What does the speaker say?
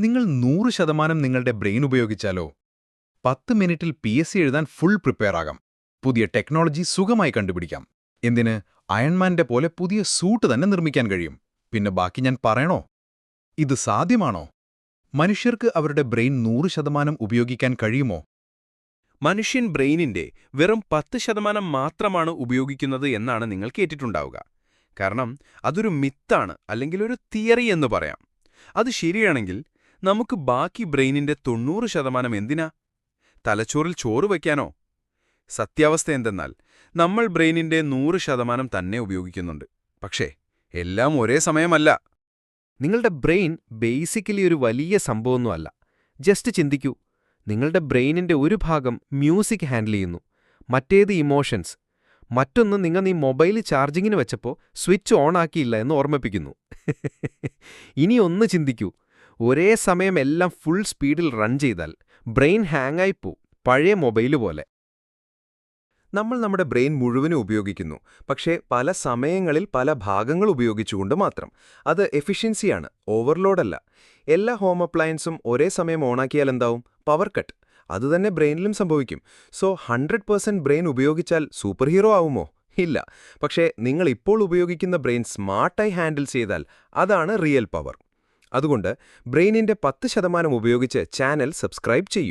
നിങ്ങൾ നൂറ് ശതമാനം നിങ്ങളുടെ ബ്രെയിൻ ഉപയോഗിച്ചാലോ? പത്ത് മിനിറ്റിൽ പി എസ് സി എഴുതാൻ ഫുൾ പ്രിപ്പയർ ആകാം പുതിയ ടെക്നോളജി സുഖമായി കണ്ടുപിടിക്കാം. എന്തിന്? അയൺമാന്റെ പോലെ പുതിയ സൂട്ട് തന്നെ നിർമ്മിക്കാൻ കഴിയും. പിന്നെ ബാക്കി ഞാൻ പറയണോ? ഇത് സാധ്യമാണോ? മനുഷ്യർക്ക് അവരുടെ ബ്രെയിൻ നൂറ് ശതമാനം ഉപയോഗിക്കാൻ കഴിയുമോ? മനുഷ്യൻ ബ്രെയിനിന്റെ വെറും പത്ത് ശതമാനം മാത്രമാണ് ഉപയോഗിക്കുന്നത് എന്നാണ് നിങ്ങൾ കേട്ടിട്ടുണ്ടാവുക. കാരണം അതൊരു മിത്താണ് അല്ലെങ്കിൽ ഒരു തിയറി എന്ന് പറയാം. അത് ശരിയാണെങ്കിൽ നമുക്ക് ബാക്കി ബ്രെയിനിന്റെ തൊണ്ണൂറ് ശതമാനം എന്തിനാ? തലച്ചോറിൽ ചോറ് വയ്ക്കാനോ? സത്യാവസ്ഥ എന്തെന്നാൽ നമ്മൾ ബ്രെയിനിന്റെ നൂറ് ശതമാനം തന്നെ ഉപയോഗിക്കുന്നുണ്ട്. പക്ഷേ എല്ലാം ഒരേ സമയമല്ല. നിങ്ങളുടെ ബ്രെയിൻ ബേസിക്കലി ഒരു വലിയ സംഭവമൊന്നുമല്ല. ജസ്റ്റ് ചിന്തിക്കൂ. നിങ്ങളുടെ ബ്രെയിനിന്റെ ഒരു ഭാഗം മ്യൂസിക് ഹാൻഡിൽ ചെയ്യുന്നു. മറ്റേത് ഇമോഷൻസ്. മറ്റൊന്ന് നിങ്ങൾ ഈ മൊബൈൽ ചാർജിങ്ങിന് വെച്ചപ്പോൾ സ്വിച്ച് ഓൺ ആക്കിയില്ല എന്ന് ഓർമ്മിപ്പിക്കുന്നു. ഇനി ഒന്ന് ചിന്തിക്കൂ. ഒരേ സമയം എല്ലാം ഫുൾ സ്പീഡിൽ റൺ ചെയ്താൽ ബ്രെയിൻ ഹാങ്ങായി പോവും. പഴയ മൊബൈൽ പോലെ. നമ്മൾ നമ്മുടെ ബ്രെയിൻ മുഴുവനും ഉപയോഗിക്കുന്നു. പക്ഷേ പല സമയങ്ങളിൽ പല ഭാഗങ്ങൾ ഉപയോഗിച്ചുകൊണ്ട് മാത്രം. അത് എഫിഷ്യൻസിയാണ് ഓവർലോഡല്ല എല്ലാ ഹോം അപ്ലയൻസും ഒരേ സമയം ഓണാക്കിയാൽ എന്താവും? പവർ കട്ട് അതുതന്നെ ബ്രെയിനിലും സംഭവിക്കും. സോ ഹൺഡ്രഡ് പേഴ്സെന്റ് ബ്രെയിൻ ഉപയോഗിച്ചാൽ സൂപ്പർ ഹീറോ ആവുമോ? ഇല്ല. പക്ഷേ നിങ്ങൾ ഇപ്പോൾ ഉപയോഗിക്കുന്ന ബ്രെയിൻ സ്മാർട്ടായി ഹാൻഡിൽ ചെയ്താൽ അതാണ് റിയൽ പവർ അതുകൊണ്ട് ബ്രെയിനിന്റെ പത്ത് ശതമാനം ഉപയോഗിച്ച് ചാനൽ സബ്സ്ക്രൈബ് ചെയ്യൂ.